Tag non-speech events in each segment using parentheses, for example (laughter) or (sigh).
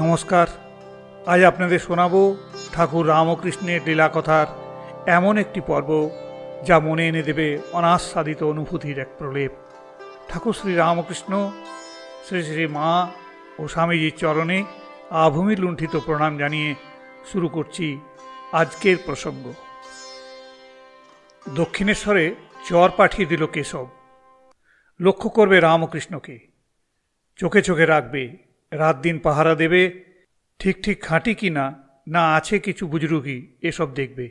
নমস্কার। আজ আপনাদের শোনাবো ঠাকুর রামকৃষ্ণের লীলাকথার এমন একটি পর্ব যা মনে এনে দেবে অনাস্বাদিত অনুভূতির এক প্রলেপ। ঠাকুর শ্রী রামকৃষ্ণ, শ্রী শ্রী মা ও স্বামীজির চরণে আভূমি লুণ্ঠিত প্রণাম জানিয়ে শুরু করছি আজকের প্রসঙ্গ। দক্ষিণেশ্বরে চর পাঠিয়ে দিল কেশব। লক্ষ্য করবে রামকৃষ্ণকে। চোখে চোখে রাখবে রাত দিন পাহারা দেবে, ঠিক ঠিক খাঁটি কি না না আছে কিছু বুজরুগি, এসব দেখবে।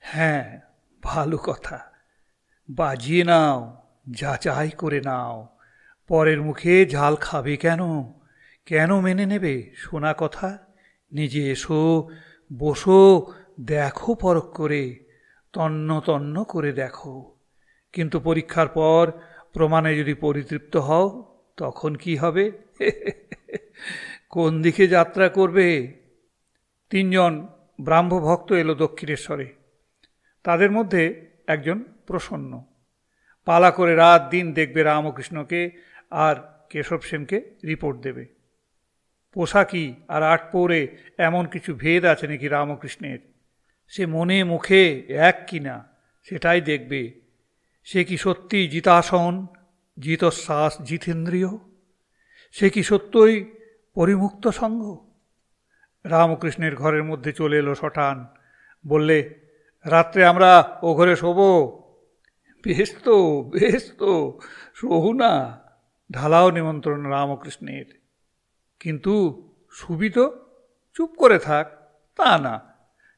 হ্যাঁ ভালো কথা। বাজিয়ে নাও, যাচাই করে নাও। পরের মুখে ঝাল খাবে কেন? কেন মেনে নেবে? শোনা কথা। নিজে এসো, বসো, দেখো পরখ করে, তন্ন তন্ন করে দেখো। কিন্তু পরীক্ষার পর প্রমাণে যদি পরিতৃপ্ত হও, তখন কি হবে? (laughs) কোন দিকে যাত্রা করবে? তিনজন ব্রাহ্ম ভক্ত এলো দক্ষিণেশ্বরে। তাদের মধ্যে একজন প্রসন্ন। পালা করে রাত দিন দেখবে রামকৃষ্ণকে আর কেশব সেনকে রিপোর্ট দেবে। পোশাকি আর আট পরে এমন কিছু ভেদ আছে নাকি রামকৃষ্ণের? সে মনে মুখে এক কিনা সেটাই দেখবে। সে কি সত্যি জিতাসন, জিতশ্বাস জিতেন্দ্রিয়? সে কি সত্যই পরিমুক্ত সঙ্গ? রামকৃষ্ণের ঘরের মধ্যে চলে এলো শটান বললে, রাত্রে আমরা ও ঘরে শোবো? বেশ তো বেশ তো শোহু না। ঢালাও নিমন্ত্রণ রামকৃষ্ণের। কিন্তু সুবি তো? চুপ করে থাক, তা না।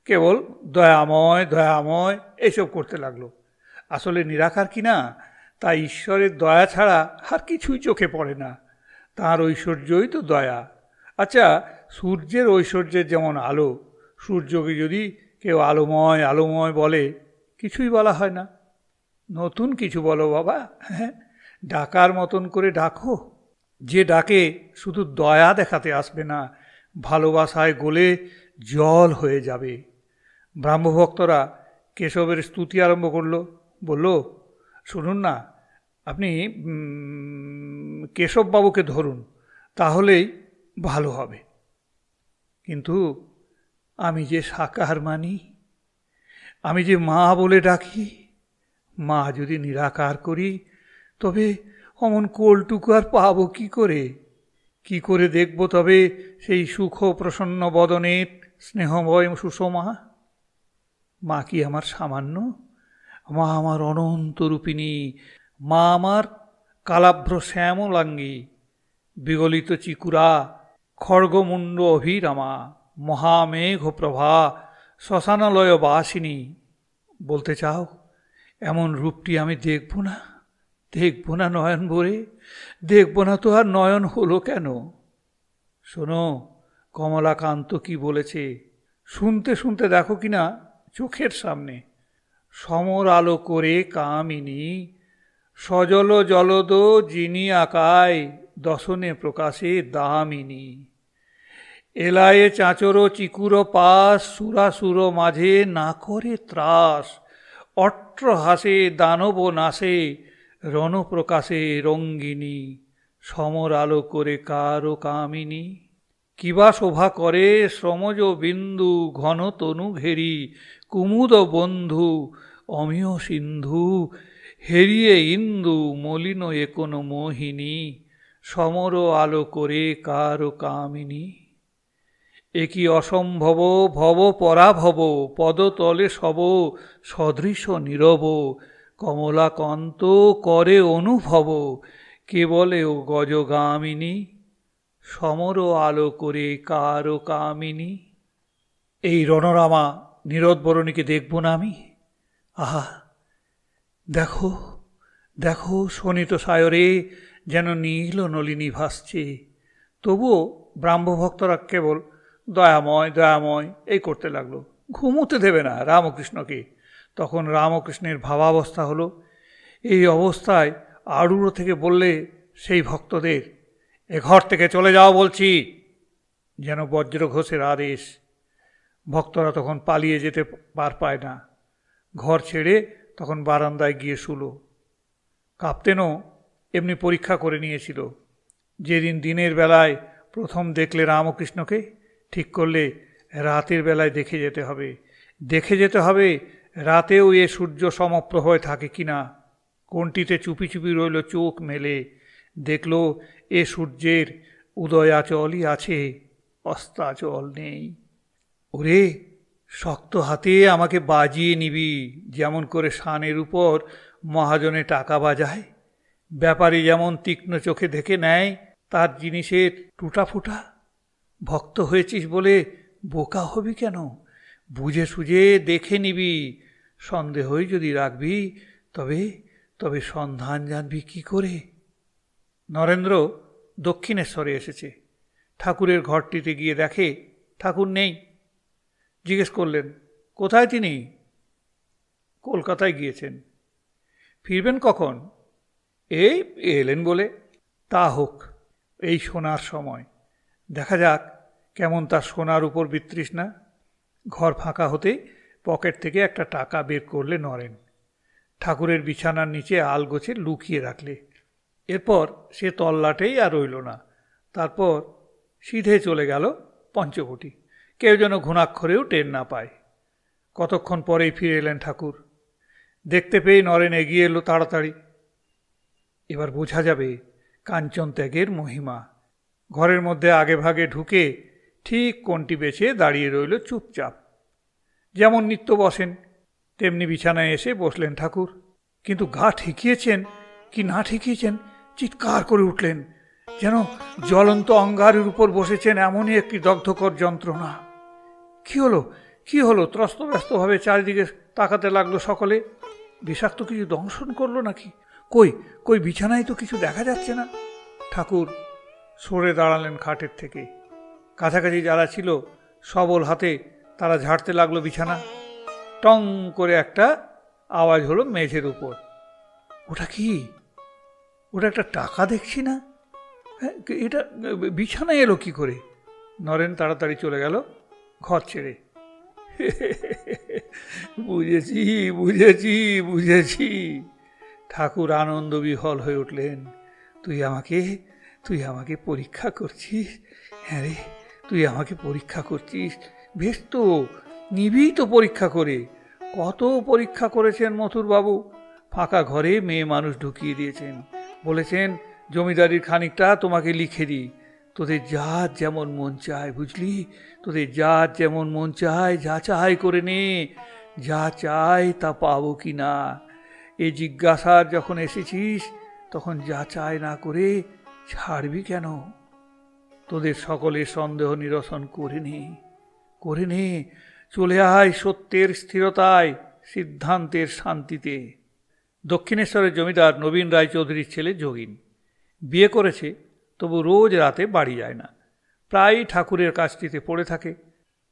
কেবল দয়াময় দয়াময় এইসব করতে লাগল। আসলে নিরাকার কি না? তা ঈশ্বরের দয়া ছাড়া আর কিছুই চোখে পড়ে না। তাঁর ঐশ্বর্যই তো দয়া। আচ্ছা সূর্যের ঐশ্বর্যের যেমন আলো, সূর্যকে যদি কেউ আলোময় আলোময় বলে, কিছুই বলা হয় না। নতুন কিছু বলো বাবা। হ্যাঁ ডাকার মতন করে ডাকো। যে ডাকে শুধু দয়া দেখাতে আসবে না, ভালোবাসায় গলে জল হয়ে যাবে। ব্রাহ্মভক্তরা কেশবের স্তুতি আরম্ভ করল, বলল, শুনুন না আপনি কেশববাবুকে ধরুন, তাহলেই ভালো হবে। কিন্তু আমি যে সাকার মানি, আমি যে মা বলে ডাকি, মা যদি নিরাকার করি, তবে অমন কোলটুকু আর পাবো কি করে? কি করে দেখব তবে সেই সুখ প্রসন্ন বদনের স্নেহময় সুষমা? মা কি আমার সামান্য? মা আমার অনন্ত রূপিণী মা আমার কালাভ্র শ্যামলাঙ্গী বিগলিত চিকুরা, খড়গমুণ্ড অভিরামা মহামেঘ প্রভা শ্মশানালয় বাসিনী বলতে চাও, এমন রূপটি আমি দেখব না? দেখব না নয়ন ভরে? দেখব না তো আর নয়ন হলো কেন? শোনো, কমলাকান্ত কি বলেছে? শুনতে শুনতে দেখো কি না চোখের সামনে। সমর আলো করে কামিনী সজল জলদ যিনি আকায়, দশনে প্রকাশে দামিনী। এলায়ে চাঁচর চিকুর পাশ, সুরাসুর মাঝে না করে ত্রাস। অট্র হাসে, দানব নাসে রণপ্রকাশে রঙ্গিনী। সমর আলো করে কারও কামিনী। কিবা শোভা করে, শ্রমজ বিন্দু, ঘন তনু ঘেরি। কুমুদ বন্ধু, অমিয় সিন্ধু হেরিয়ে ইন্দু মলিন এ কোনো মোহিনী, সমর আলো করে কারও কামিনী। একই অসম্ভব, ভব পরাভব, পদতলে সব সদৃশ নীরব, কমলাকান্ত করে অনুভব কেবলে ও গজগামিনী, সমর আলো করে কারও কামিনী। এই রণরামা নীরদবরণীকে দেখব না আমি? আহা! দেখো দেখো শোনিত সায়রে, যেন নীল নলিনী ভাসছে। তবুও ব্রাহ্মভক্তরা কেবল, দয়াময় দয়াময়, এই করতে লাগল। ঘুমোতে দেবে না রামকৃষ্ণকে। তখন রামকৃষ্ণের ভাবাবস্থা হলো, এই অবস্থায় আড়ুড়ো থেকে বললে সেই ভক্তদের, এ ঘর থেকে চলে যাও বলছি যেন বজ্র ঘোষের আদেশ। ভক্তরা তখন পালিয়ে যেতে পার পায় না। ঘর ছেড়ে তখন বারান্দায় গিয়ে শুলো। কাপ্তেনও এমনি পরীক্ষা করে নিয়েছিল। যেদিন দিনের বেলায় প্রথম দেখলে রামকৃষ্ণকে, ঠিক করলে রাতের বেলায় দেখে যেতে হবে। দেখে যেতে হবে রাতেও এ সূর্য সমপ্রভয় থাকে কি না কোনটিতে চুপি চুপি রইল চোখ মেলে। দেখল এ সূর্যের উদয়াচলই আছে, অস্তাচল নেই। ওরে শক্ত হাতে আমাকে বাজিয়ে নিবি, যেমন করে শানের উপর মহাজনে টাকা বাজায়। ব্যাপারী যেমন তীক্ষ্ণ চোখে দেখে নেয়, তার জিনিসের টুটা ফুটা ভক্ত হয়েছিস বলে বোকা হবি কেন? বুঝে সুঝে দেখে নিবি। সন্দেহই যদি রাখবি, তবে তবে সন্ধান জানবি কি করে? নরেন্দ্র দক্ষিণেশ্বরে এসেছে। ঠাকুরের ঘরটিতে গিয়ে দেখে, ঠাকুর নেই। জিজ্ঞেস করলেন, কোথায় তিনি? কলকাতায় গিয়েছেন। ফিরবেন কখন? এই এলেন বলে। তা হোক, এই সোনার সময়। দেখা যাক কেমন তার সোনার উপর বিতৃষ্ণা। ঘর ফাঁকা হতে পকেট থেকে একটা টাকা বের করলে নরেন ঠাকুরের বিছানার নিচে আলগোছে লুকিয়ে রাখলে। এরপর সে তল্লাটেই আর রইল না। তারপর সিধে চলে গেল পঞ্চবটি। কেউ যেন ঘুণাক্ষরেও টের না পায়। কতক্ষণ পরেই ফিরে এলেন ঠাকুর। দেখতে পেয়ে নরেন এগিয়ে এলো তাড়াতাড়ি। এবার বোঝা যাবে কাঞ্চন ত্যাগের মহিমা। ঘরের মধ্যে আগে ভাগে ঢুকে ঠিক কোনটি বেছে দাঁড়িয়ে রইল চুপচাপ। যেমন নিত্য বসেন, তেমনি বিছানায় এসে বসলেন ঠাকুর। কিন্তু গা ঠিকিয়েছেন? কি না ঠিকিয়েছেন? চিৎকার করে উঠলেন। যেন জ্বলন্ত অঙ্গারের উপর বসেছেন এমনই একটি দগ্ধকর যন্ত্রণা। কি হলো? কি হলো? ত্রস্তব্যস্তভাবে চারিদিকে তাকাতে লাগল সকলে। বিষাক্ত কিছু দংশন করল নাকি? কই কই, বিছানায় তো কিছু দেখা যাচ্ছে না। ঠাকুর, সরে দাঁড়ালেন খাটের থেকে। কাছাকাছি যারা ছিল, সবল হাতে তারা ঝাড়তে লাগল বিছানা। টং করে একটা আওয়াজ হলো মেঝের উপর। ওটা কি? ওটা একটা টাকা দেখছি না? হ্যাঁ এটা, বিছানায় এলো কি করে? নরেন তাড়াতাড়ি চলে গেল। ঘর ছেড়ে বুঝেছি বুঝেছি বুঝেছি। ঠাকুর আনন্দ বিহল হয়ে উঠলেন। তুই আমাকে তুই আমাকে পরীক্ষা করছিস? হ্যাঁ রে, তুই আমাকে পরীক্ষা করছিস? বেশ তো, নিবি তো পরীক্ষা করে। কত পরীক্ষা করেছেন মথুরবাবু? ফাঁকা ঘরে মেয়ে মানুষ ঢুকিয়ে দিয়েছেন। বলেছেন, জমিদারির খানিকটা তোমাকে লিখে দিই। তোদের যার যেমন মন চায়, বুঝলি? তোদের যার যেমন মন চায়, যা চাই করে নে। যা চাই তা পাবো কি না? এ জিজ্ঞাসার যখন এসেছিস, তখন যা চায় না করে ছাড়বি কেন? তোদের সকলের সন্দেহ নিরসন করে নে করে নে। চলে আয় সত্যের স্থিরতায়, সিদ্ধান্তের শান্তিতে। দক্ষিণেশ্বরের জমিদার নবীন রায়চৌধুরীর ছেলে যোগিন। বিয়ে করেছে তবু রোজ রাতে বাড়ি যায় না। প্রায়ই ঠাকুরের কাজটিতে পড়ে থাকে।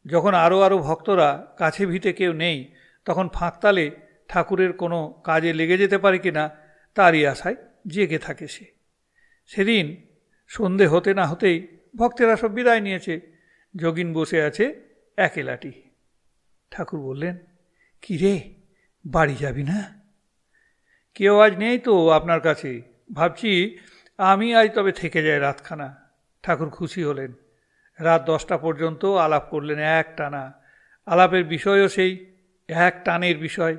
যখন আরও আরও ভক্তরা কাছে ভিতে কেউ নেই, তখন ফাঁকতালে ঠাকুরের কোনো কাজে লেগে যেতে পারে কি না তারই আশায় জেগে থাকে সে। সেদিন সন্ধে হতে না হতেই ভক্তেরা সব বিদায় নিয়েছে। যোগিন বসে আছে একেলাটি ঠাকুর বললেন, কি রে, বাড়ি যাবি না? কেউ আজ নেই তো আপনার কাছে। ভাবছি আমি আজ তবে থেকে যাই রাতখানা। ঠাকুর খুশি হলেন। রাত দশটা পর্যন্ত আলাপ করলেন এক টানা। আলাপের বিষয়ও সেই এক টানের বিষয়।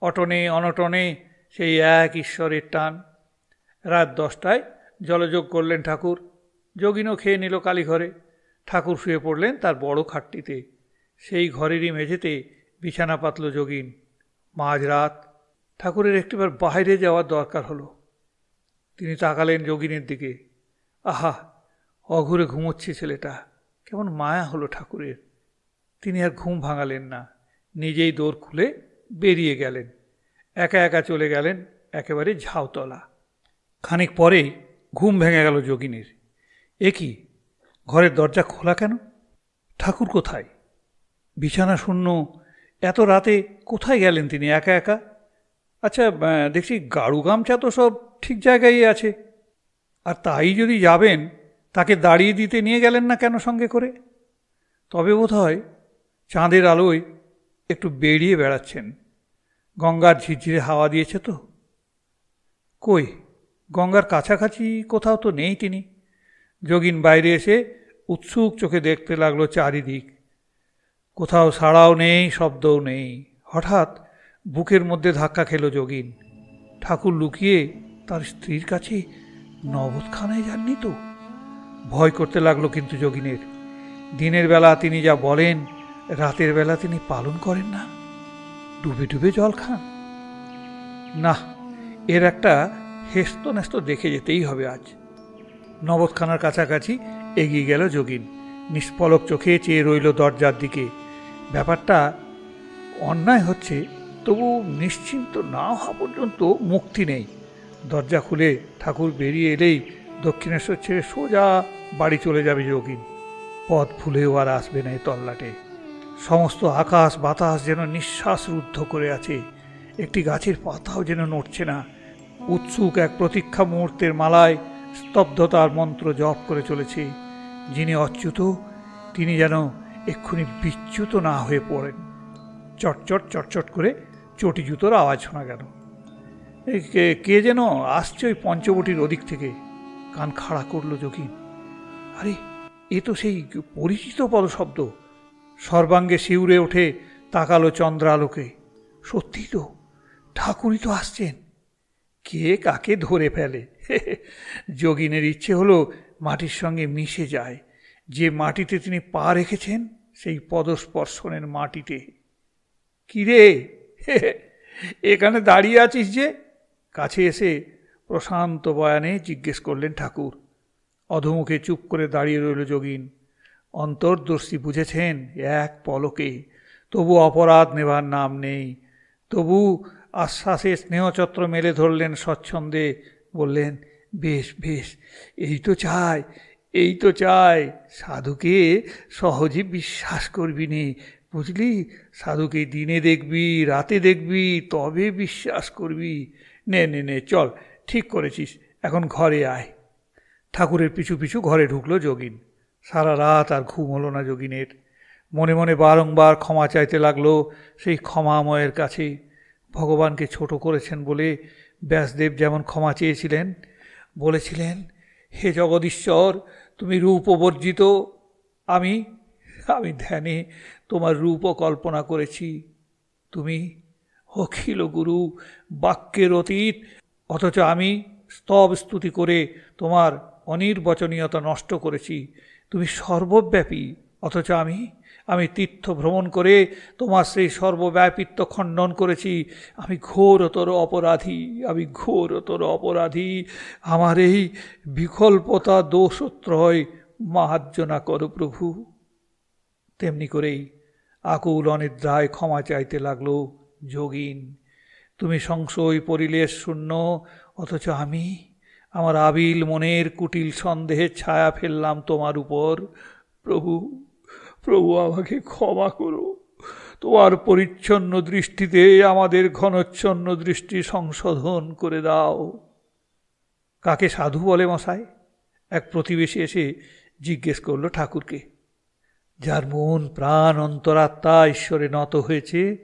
অটনে অনটনে সেই এক ঈশ্বরের টান। রাত দশটায় জলযোগ করলেন ঠাকুর। যোগিনও খেয়ে নিল কালীঘরে। ঠাকুর শুয়ে পড়লেন তার বড় খাটটিতে। সেই ঘরেরই মেঝেতে বিছানা পাতল যোগিন। মাঝরাত ঠাকুরের একটিবার বাইরে যাওয়ার দরকার হলো। তিনি তাকালেন যোগিনীর দিকে। আহা, অঘুরে ঘুমোচ্ছে ছেলেটা। কেমন মায়া হলো ঠাকুরের। তিনি আর ঘুম ভাঙালেন না। নিজেই দৌড় খুলে বেরিয়ে গেলেন। একা একা চলে গেলেন একেবারে ঝাউতলা। খানিক পরেই ঘুম ভেঙে গেল যোগিনীর। এ কি, ঘরের দরজা খোলা কেন? ঠাকুর কোথায়? বিছানা শূন্য। এত রাতে কোথায় গেলেন তিনি একা একা? আচ্ছা দেখছি গাড়ু গামছা তো সব ঠিক জায়গায় আছে। আর তাই যদি যাবেন, তাকে দাঁড়িয়ে দিতে নিয়ে গেলেন না কেন সঙ্গে করে? তবে বোধ হয় চাঁদের আলোয় একটু বেরিয়ে বেড়াচ্ছেন। গঙ্গার ঝিরঝিরে হাওয়া দিয়েছে তো। কই, গঙ্গার কাছাকাছি কোথাও তো নেই তিনি। যোগিন বাইরে এসে উৎসুক চোখে দেখতে লাগল চারিদিক। কোথাও সাড়াও নেই, শব্দও নেই। হঠাৎ বুকের মধ্যে ধাক্কা খেল যোগিন। ঠাকুর লুকিয়ে তার স্ত্রীর কাছে নবদখানায় যাননি তো? ভয় করতে লাগল কিন্তু যোগিনের। দিনের বেলা তিনি যা বলেন, রাতের বেলা তিনি পালন করেন না। ডুবে ডুবে জল খান। না, এর একটা হেস্ত ন্যস্ত দেখে যেতেই হবে আজ। নবদখানার কাছাকাছি এগিয়ে গেল যোগিন। নিষ্পলক চোখে চেয়ে রইল দরজার দিকে। ব্যাপারটা অন্যায় হচ্ছে তবু নিশ্চিন্ত না হওয়া পর্যন্ত মুক্তি নেই। দরজা খুলে ঠাকুর বেরিয়ে এলেই দক্ষিণেশ্বর ছেড়ে সোজা বাড়ি চলে যাবে যোগিন। পথ ভুলেও আর আসবে না এই তল্লাটে। সমস্ত আকাশ বাতাস যেন নিঃশ্বাস রুদ্ধ করে আছে। একটি গাছের পাতাও যেন নড়ছে না। উৎসুক এক প্রতীক্ষা মুহূর্তের মালায় স্তব্ধতার মন্ত্র জপ করে চলেছে। যিনি অচ্যুত, তিনি যেন এক্ষুনি বিচ্যুত না হয়ে পড়েন। চটচট চটচট করে চটি জুতোর আওয়াজ শোনা গেল। কে- যেন আসছে ওই পঞ্চবটির ওদিক থেকে। কান খাড়া করল যোগিন। আরে, এ তো সেই পরিচিত পদশব্দ সর্বাঙ্গে শিউরে ওঠে তাকালো চন্দ্রালোকে। সত্যি তো, ঠাকুরই তো আসছেন। কে কাকে ধরে ফেলে? (laughs) যোগিনের ইচ্ছে হলো মাটির সঙ্গে মিশে যায়। যে মাটিতে তিনি পা রেখেছেন, সেই পদস্পর্শনের মাটিতে। কিরে? (laughs) এখানে দাঁড়িয়ে আছিস যে? কাছে এসে প্রশান্ত বয়ানে জিজ্ঞেস করলেন ঠাকুর। অধমুখে চুপ করে দাঁড়িয়ে রইল যোগিন। অন্তর্দর্শী বুঝেছেন, এক পলকে তবু অপরাধ নেবার নাম নেই। তবু আশ্বাসে স্নেহচত্র মেলে ধরলেন স্বচ্ছন্দে, বললেন, বেশ বেশ, এই তো চাই, এই তো চাই, সাধুকে সহজে বিশ্বাস করবি নে বুঝলি? সাধুকে দিনে দেখবি, রাতে দেখবি, তবে বিশ্বাস করবি। নে নে নে, চল, ঠিক করেছিস, এখন ঘরে আয়। ঠাকুরের পিছু পিছু ঘরে ঢুকলো যোগিন। সারা রাত আর ঘুম হলো না যোগিনের। মনে মনে বারংবার ক্ষমা চাইতে লাগল সেই ক্ষমাময়ের কাছে। ভগবানকে ছোট করেছেন বলে ব্যাসদেব যেমন ক্ষমা চেয়েছিলেন, বলেছিলেন, হে জগদীশ্বর, তুমি রূপবর্জিত, আমি আমি ধ্যানে তোমার রূপও কল্পনা করেছি। তুমি অখিল গুরু, বাক্যের অতীত, অথচ আমি স্তব স্তুতি করে তোমার অনির্বচনীয়তা নষ্ট করেছি। তুমি সর্বব্যাপী, অথচ আমি আমি তীর্থ ভ্রমণ করে তোমার সেই সর্বব্যাপিত্ব খণ্ডন করেছি। আমি ঘোরতর অপরাধী, আমি ঘোরতর অপরাধী। আমার এই বিকল্পতা দোষত্রয় মাহার্জনা করো প্রভু। তেমনি করেই আকুল অনিদ্রায় ক্ষমা চাইতে লাগল, যোগিন। তুমি সংশয় পরিলেশ শূন্য, অথচ আমি আমার আবিল মনের কুটিল সন্দেহের ছায়া ফেললাম তোমার উপর। প্রভু প্রভু আমাকে ক্ষমা করো। তোমার পরিচ্ছন্ন দৃষ্টিতে আমাদের ঘনচ্ছন্ন দৃষ্টি সংশোধন করে দাও। কাকে সাধু বলে মশাই এক প্রতিবেশী এসে জিজ্ঞেস করল ঠাকুরকে। যার মন প্রাণ অন্তরাত্মা ঈশ্বরে নত হয়েছে,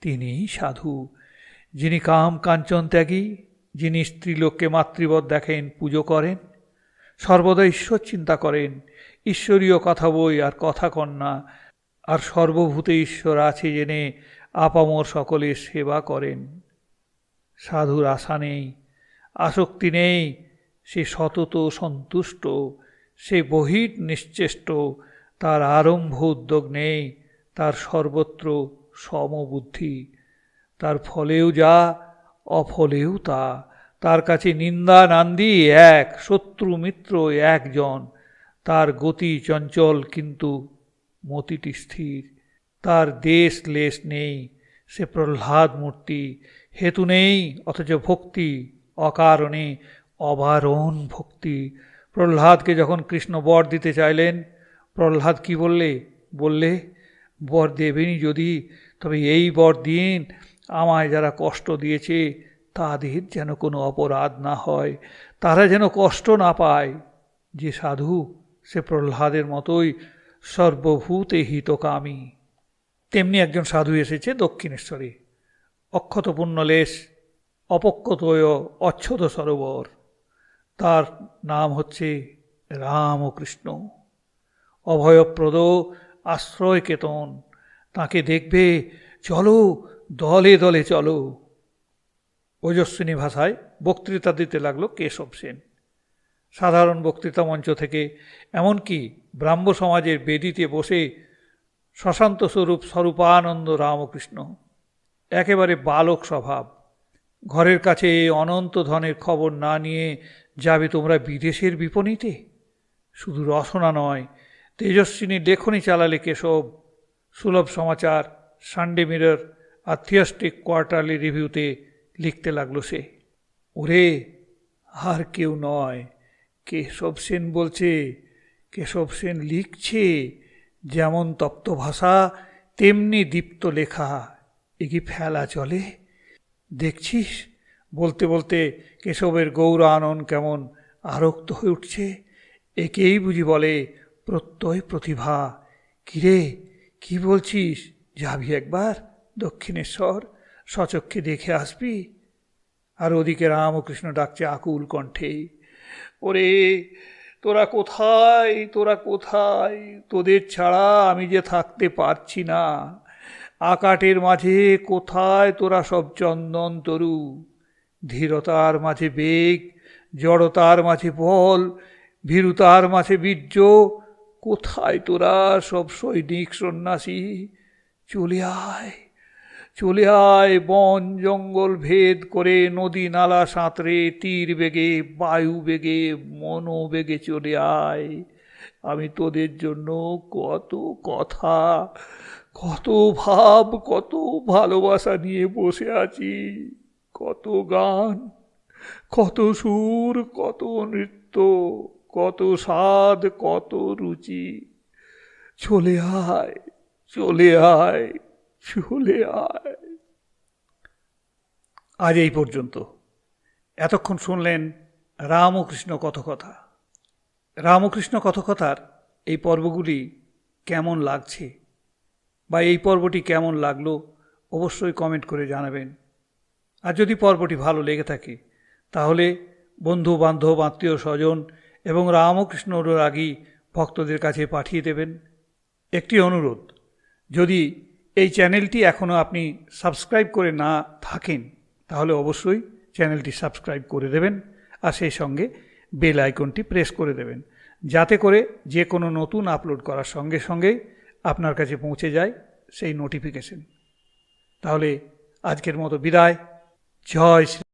তিনিই সাধু। যিনি কাম কাঞ্চন ত্যাগী, যিনি স্ত্রীলোককে মাতৃবৎ দেখেন, পুজো করেন, সর্বদা ঈশ্বর চিন্তা করেন, ঈশ্বরীয় কথা বই আর কথা কন্যা, আর সর্বভূতে ঈশ্বর আছে জেনে আপামর সকলের সেবা করেন। সাধুর আশা নেই, আসক্তি নেই, সে সতত সন্তুষ্ট, সে বহির নিশ্চেষ্ট তার আরম্ভ উদ্যোগ নেই, তার সর্বত্র সমবুদ্ধি। তার ফলেও যা, অফলেও তা। তার কাছে নিন্দা নান্দি এক, শত্রু মিত্র একজন। তার গতি চঞ্চল কিন্তু মতিটি স্থির। তার দেশ লেশ নেই, সে প্রহ্লাদ মূর্তি। হেতু নেই, অথচ ভক্তি অকারণে অবারণ ভক্তি। প্রহ্লাদকে যখন কৃষ্ণ বর দিতে চাইলেন প্রহ্লাদ কি বললে? বললে, বর দেবেনি যদি, তবে এই বর দিন আমায় যারা কষ্ট দিয়েছে, তাদের যেন কোনো অপরাধ না হয়, তারা যেন কষ্ট না পায়। যে সাধু, সে প্রহ্লাদের মতোই সর্বভূতে হিতকামী। তেমনি একজন সাধু এসেছে দক্ষিণেশ্বরে। অক্ষতপূর্ণ লেশ অপক্ষতয় অচ্ছদ সরোবর। তার নাম হচ্ছে রাম ও কৃষ্ণ অভয়প্রদ আশ্রয় কেতন। তাকে দেখবে, চলো, দলে দলে চলো। ওজস্বিনী ভাষায় বক্তৃতা দিতে লাগল কেশব সেন। সাধারণ বক্তৃতা মঞ্চ থেকে, এমনকি ব্রাহ্ম সমাজের বেদিতে বসে শশান্ত স্বরূপ স্বরূপানন্দ রামকৃষ্ণ। একেবারে বালক স্বভাব। ঘরের কাছে অনন্ত ধনের খবর না নিয়ে যাবে তোমরা বিদেশের বিপণীতে? শুধু রসনা নয় তেজস্বিনী লেখনী চালালে Keshab. Sulabh Samachar, Sunday Mirror Theistic Quarterly রিভিউতে লিখতে লাগল সে। ওরে, আর কেউ নয়। কেশব সেন বলছে, কেশব সেন লিখছে, যেমন তপ্ত ভাষা, তেমনি দীপ্ত লেখা। এ কি ফেলা চলে? দেখছিস? বলতে বলতে কেশবের গৌর আনন কেমন আরক্ত হয়ে উঠছে। একেই বুঝি বলে প্রত্যয় প্রতিভা। কিরে, কি বলছিস? যাবি একবার দক্ষিণেশ্বর? সচক্ষে দেখে আসবি? আর ওদিকে রামকৃষ্ণ ডাকছে আকুল কণ্ঠে, ওরে, তোরা কোথায়? তোরা কোথায়? তোদের ছাড়া আমি যে থাকতে পারছি না। আকাটের মাঝে কোথায় তোরা সব চন্দন তরু? ধীরতার মাঝে বেগ, জড়তার মাঝে বল, ভীরুতার মাঝে বীর্য কোথায় তোরা সব সৈনিক সন্ন্যাসী? চলে আয় চলে আয় বন জঙ্গল ভেদ করে নদী নালা সাঁতরে, তীর বেগে, বায়ু বেগে মনোবেগে চলে আয়। আমি তোদের জন্য কত কথা, কত ভাব, কত ভালোবাসা নিয়ে বসে আছি। কত গান, কত সুর, কত নৃত্য কত স্বাদ, কত রুচি। চলে আয় চলে আয় চলে আয়। আজ এই পর্যন্ত। এতক্ষণ শুনলেন রামকৃষ্ণ কথকথা। রামকৃষ্ণ কথকথার এই পর্বগুলি কেমন লাগছে? বা এই পর্বটি কেমন লাগল? অবশ্যই কমেন্ট করে জানাবেন। আর যদি পর্বটি ভালো লেগে থাকে, তাহলে বন্ধু বান্ধব আত্মীয় স্বজন এবং রামকৃষ্ণ অনুরাগী ভক্তদের কাছে পাঠিয়ে দেবেন। একটি অনুরোধ, যদি এই চ্যানেলটি এখনও আপনি সাবস্ক্রাইব করে না থাকেন, তাহলে অবশ্যই চ্যানেলটি সাবস্ক্রাইব করে দেবেন আর সেই সঙ্গে বেল আইকনটি প্রেস করে দেবেন, যাতে করে যে কোনো নতুন আপলোড করার সঙ্গে সঙ্গেই আপনার কাছে পৌঁছে যায় সেই নোটিফিকেশন। তাহলে আজকের মতো বিদায়। জয় শ্রী